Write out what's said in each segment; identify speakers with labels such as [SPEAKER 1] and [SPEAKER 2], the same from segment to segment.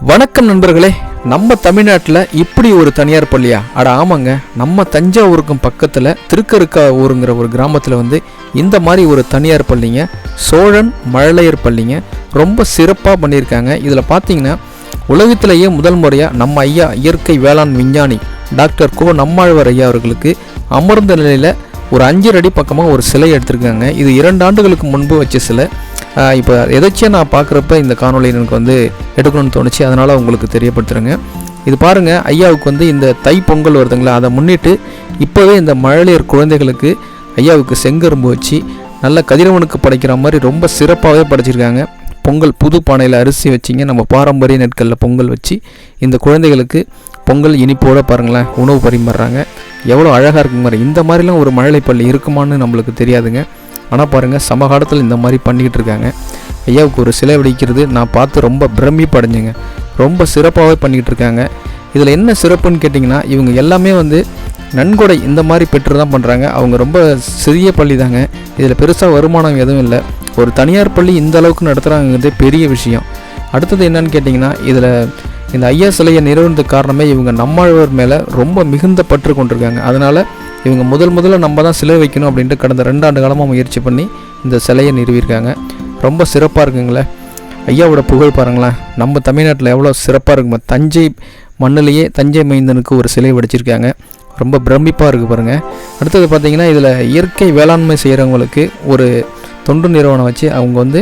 [SPEAKER 1] வணக்கம் நண்பர்களே நம்ம தமிழ்நாட்டில் இப்படி ஒரு தனியார் பள்ளியா? அட ஆமாங்க நம்ம தஞ்சாவூருக்கும் பக்கத்தில் திருக்கருக்கா ஊருங்கிற ஒரு கிராமத்தில் வந்து இந்த மாதிரி ஒரு தனியார் பள்ளிங்க சோழன் மழலையர் பள்ளிங்க ரொம்ப சிறப்பாக பண்ணியிருக்காங்க. இதில் பார்த்தீங்கன்னா உலகத்திலேயே முதல் முறையாக நம்ம ஐயா இயற்கை வேளாண் விஞ்ஞானி டாக்டர் கோ நம்மாழ்வார் ஐயா அவர்களுக்கு அமர்ந்த நிலையில் ஒரு அஞ்சு அடி பக்கமாக ஒரு சிலை எடுத்திருக்காங்க. இது இரண்டு ஆண்டுகளுக்கு முன்பு வச்ச சிலை. இப்போ எதாச்சியாக நான் பார்க்குறப்ப இந்த காணொளி எனக்கு வந்து எடுக்கணும்னு தோணுச்சு. அதனால் உங்களுக்கு தெரியப்படுத்துகிறேங்க இது பாருங்கள் ஐயாவுக்கு வந்து இந்த தை பொங்கல் வருதுங்களா? அதை முன்னிட்டு இப்போவே இந்த மழலையர் குழந்தைகளுக்கு ஐயாவுக்கு செங்கரும்பு வச்சு நல்ல கதிரவனுக்கு படைக்கிற மாதிரி ரொம்ப சிறப்பாகவே படைச்சிருக்காங்க. பொங்கல் புது பானையில் அரிசி வச்சிங்க. நம்ம பாரம்பரிய நெற்களில் பொங்கல் வச்சு இந்த குழந்தைகளுக்கு பொங்கல் இனிப்போடு பாருங்களேன் உணவு பரிமாறுறாங்க. எவ்வளோ அழகாக இருக்குங்க மாதிரி இந்த மாதிரிலாம் ஒரு மழலை பள்ளி இருக்குமான்னு நம்மளுக்கு தெரியாதுங்க. ஆனால் பாருங்கள் சமகாலத்தில் இந்த மாதிரி பண்ணிக்கிட்டு இருக்காங்க. ஐயாவுக்கு ஒரு சிலை வடிக்கிறது நான் பார்த்து ரொம்ப பிரமிப்படைஞ்சுங்க. ரொம்ப சிறப்பாகவே பண்ணிக்கிட்டு இருக்காங்க. இதில் என்ன சிறப்புன்னு கேட்டிங்கன்னா இவங்க எல்லாமே வந்து நன்கொடை இந்த மாதிரி பெற்று தான் பண்ணுறாங்க அவங்க ரொம்ப சிறிய பள்ளி தாங்க இதில் பெருசாக வருமானம் எதுவும் இல்லை. ஒரு தனியார் பள்ளி இந்த அளவுக்கு நடத்துகிறாங்கிறதே பெரிய விஷயம். அடுத்தது என்னன்னு கேட்டிங்கன்னா இதில் இந்த ஐயா சிலையை நிறுவனத்துக்கு காரணமே இவங்க நம்மாழ்வார் மேலே ரொம்ப மிகுந்த பற்று கொண்டிருக்காங்க. அதனால் இவங்க முதல் முதல்ல நம்ம தான் சிலை வைக்கணும் அப்படின்ட்டு கடந்த ரெண்டு ஆண்டு காலமாக முயற்சி பண்ணி இந்த சிலையை நிறுவியிருக்காங்க. ரொம்ப சிறப்பாக இருக்குங்களே. ஐயாவோட புகழ் பாருங்களேன். நம்ம தமிழ்நாட்டில் எவ்வளோ சிறப்பாக இருக்குமா. தஞ்சை மண்ணிலேயே தஞ்சை மைந்தனுக்கு ஒரு சிலை வடிச்சிருக்காங்க. ரொம்ப பிரமிப்பாக இருக்குது பாருங்கள் அடுத்தது பார்த்திங்கன்னா இதில் இயற்கை வேளாண்மை செய்கிறவங்களுக்கு ஒரு தொண்டு நிறுவனம் வச்சு அவங்க வந்து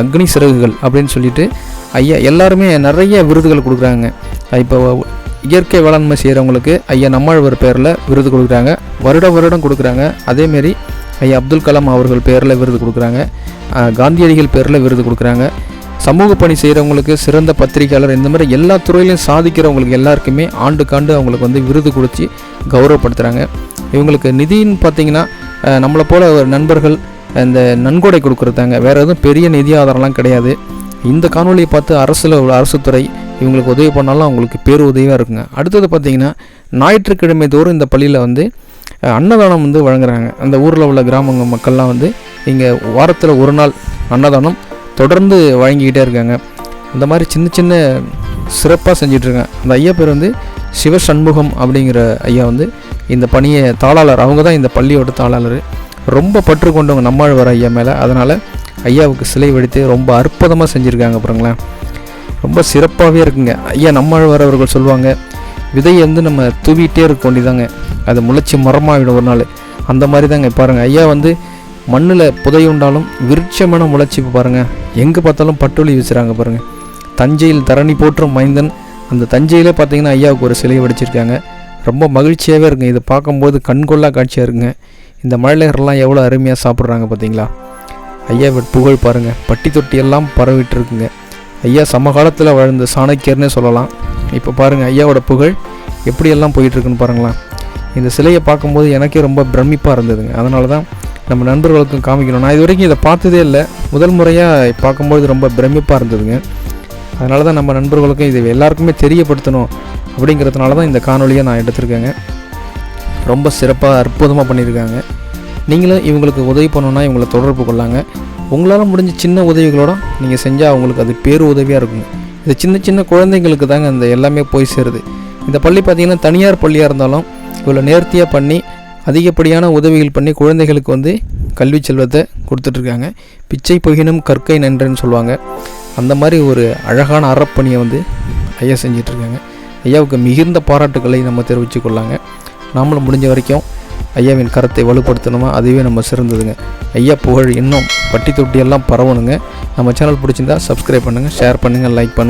[SPEAKER 1] அக்னி சிறகுகள் அப்படின்னு சொல்லிட்டு ஐயா எல்லாருமே நிறைய விருதுகள் கொடுக்குறாங்க. இப்போ இயற்கை வேளாண்மை செய்கிறவங்களுக்கு ஐயா நம்மாழ்வர் பேரில் விருது கொடுக்குறாங்க. வருட வருடம் கொடுக்குறாங்க. அதேமாரி ஐயா அப்துல் கலாம் அவர்கள் பேரில் விருது கொடுக்குறாங்க. காந்தியடிகள் பேரில் விருது கொடுக்குறாங்க. சமூக பணி செய்கிறவங்களுக்கு சிறந்த பத்திரிகையாளர் இந்த மாதிரி எல்லா துறையிலையும் சாதிக்கிறவங்களுக்கு எல்லாருக்குமே ஆண்டுக்காண்டு அவங்களுக்கு வந்து விருது கொடுத்து கௌரவப்படுத்துகிறாங்க இவங்களுக்கு நிதின்னு பார்த்தீங்கன்னா நம்மளை போல் நண்பர்கள் இந்த நன்கொடை கொடுக்குறதாங்க வேறு எதுவும் பெரிய நிதி ஆதாரம்லாம் கிடையாது. இந்த காணொலியை பார்த்து அரசில் உள்ள அரசு துறை இவங்களுக்கு உதவி பண்ணாலும் அவங்களுக்கு பேர் உதவியாக இருக்குங்க. அடுத்தது பார்த்தீங்கன்னா ஞாயிற்றுக்கிழமை தோறும் இந்த பள்ளியில் வந்து அன்னதானம் வந்து வழங்குறாங்க. அந்த ஊரில் உள்ள கிராமங்க மக்கள்லாம் வந்து இங்கே வாரத்தில் ஒரு நாள் அன்னதானம் தொடர்ந்து வழங்கிக்கிட்டே இருக்காங்க. இந்த மாதிரி சின்ன சின்ன சிறப்பாக செஞ்சிட்ருக்காங்க. அந்த ஐயா பேர் வந்து சிவ சண்முகம் அப்படிங்கிற ஐயா வந்து இந்த பணியை தாளாளர். அவங்க தான் இந்த பள்ளியோட தாளாளர். ரொம்ப பற்று கொண்டவங்க நம்மாழ்வார் ஐயா மேலே. அதனால் ஐயாவுக்கு சிலை வெடித்து ரொம்ப அற்புதமாக செஞ்சுருக்காங்க பாருங்களேன். ரொம்ப சிறப்பாகவே இருக்குங்க. ஐயா நம்மாழ்வார் அவர்கள் சொல்லுவாங்க விதையை வந்து நம்ம தூவிட்டே இருக்க வேண்டியதாங்க. அது முளைச்சி மரமாகிடும் ஒரு நாள். அந்த மாதிரி தாங்க. பாருங்கள் ஐயா வந்து மண்ணில் புதையுண்டாலும் விருட்சமான முளைச்சி பாருங்கள் எங்கே பார்த்தாலும் பட்டொலி வீசுகிறாங்க பாருங்கள் தஞ்சையில் தரணி போற்றும் மைந்தன் அந்த தஞ்சையிலே பார்த்தீங்கன்னா ஐயாவுக்கு ஒரு சிலை வடிச்சிருக்காங்க. ரொம்ப மகிழ்ச்சியாகவே இருக்குங்க. இதை பார்க்கும்போது கண்கொள்ளா காட்சியாக இருக்குங்க. இந்த மழலையர்லாம் எவ்வளோ அருமையாக சாப்பிட்றாங்க பார்த்தீங்களா ஐயா புகழ் பாருங்கள் பட்டி தொட்டி எல்லாம் பரவிட்டு இருக்குங்க ஐயா சமகாலத்தில் வாழ்ந்த சாணக்கியர்னே சொல்லலாம். இப்போ பாருங்கள் ஐயாவோட புகழ் எப்படியெல்லாம் போயிட்டுருக்குன்னு பாருங்களேன். இந்த சிலையை பார்க்கும்போது எனக்கே ரொம்ப பிரமிப்பாக இருந்ததுங்க. அதனால தான் நம்ம நண்பர்களுக்கும் காமிக்கணும். நான் இது வரைக்கும் இதை பார்த்ததே இல்லை. முதல் முறையாக பார்க்கும்போது ரொம்ப பிரமிப்பாக இருந்ததுங்க. அதனால தான் நம்ம நண்பர்களுக்கும் இது எல்லாருக்குமே தெரியப்படுத்தணும் அப்படிங்கிறதுனால தான் இந்த காணொலியை நான் எடுத்திருக்கேங்க. ரொம்ப சிறப்பாக அற்புதமாக பண்ணியிருக்காங்க. நீங்களும் இவங்களுக்கு உதவி பண்ணணுன்னா இவங்களை தொடர்பு கொள்ளாங்க. உங்களால் முடிஞ்ச சின்ன உதவிகளோட நீங்கள் செஞ்சால் அவங்களுக்கு அது பேரு உதவியாக இருக்குங்க. இந்த சின்ன சின்ன குழந்தைங்களுக்கு தாங்க அந்த எல்லாமே போய் சேருது. இந்த பள்ளி பார்த்திங்கன்னா தனியார் பள்ளியாக இருந்தாலும் இவ்வளோ நேர்த்தியாக பண்ணி அதிகப்படியான உதவிகள் பண்ணி குழந்தைகளுக்கு வந்து கல்வி செல்வத்தை கொடுத்துட்ருக்காங்க. பிச்சை பொகினும் கற்கை நன்றன்னு சொல்லுவாங்க. அந்த மாதிரி ஒரு அழகான அறப்பணியை வந்து ஐயா செஞ்சிட்ருக்காங்க. ஐயாவுக்கு மிகுந்த பாராட்டுக்களை நம்ம தெரிவித்து கொள்ளாங்க. நாமளும் முடிஞ்ச வரைக்கும் ஐயாவின் கரத்தை வலுப்படுத்தணுமா? அதுவே நம்ம சிறந்ததுங்க. ஐயா புகழ் இன்னும் பட்டி தொட்டியெல்லாம் பரவணுங்க. நம்ம சேனல் பிடிச்சிருந்தா சப்ஸ்கிரைப் பண்ணுங்கள் ஷேர் பண்ணுங்கள் லைக் பண்ணுங்கள்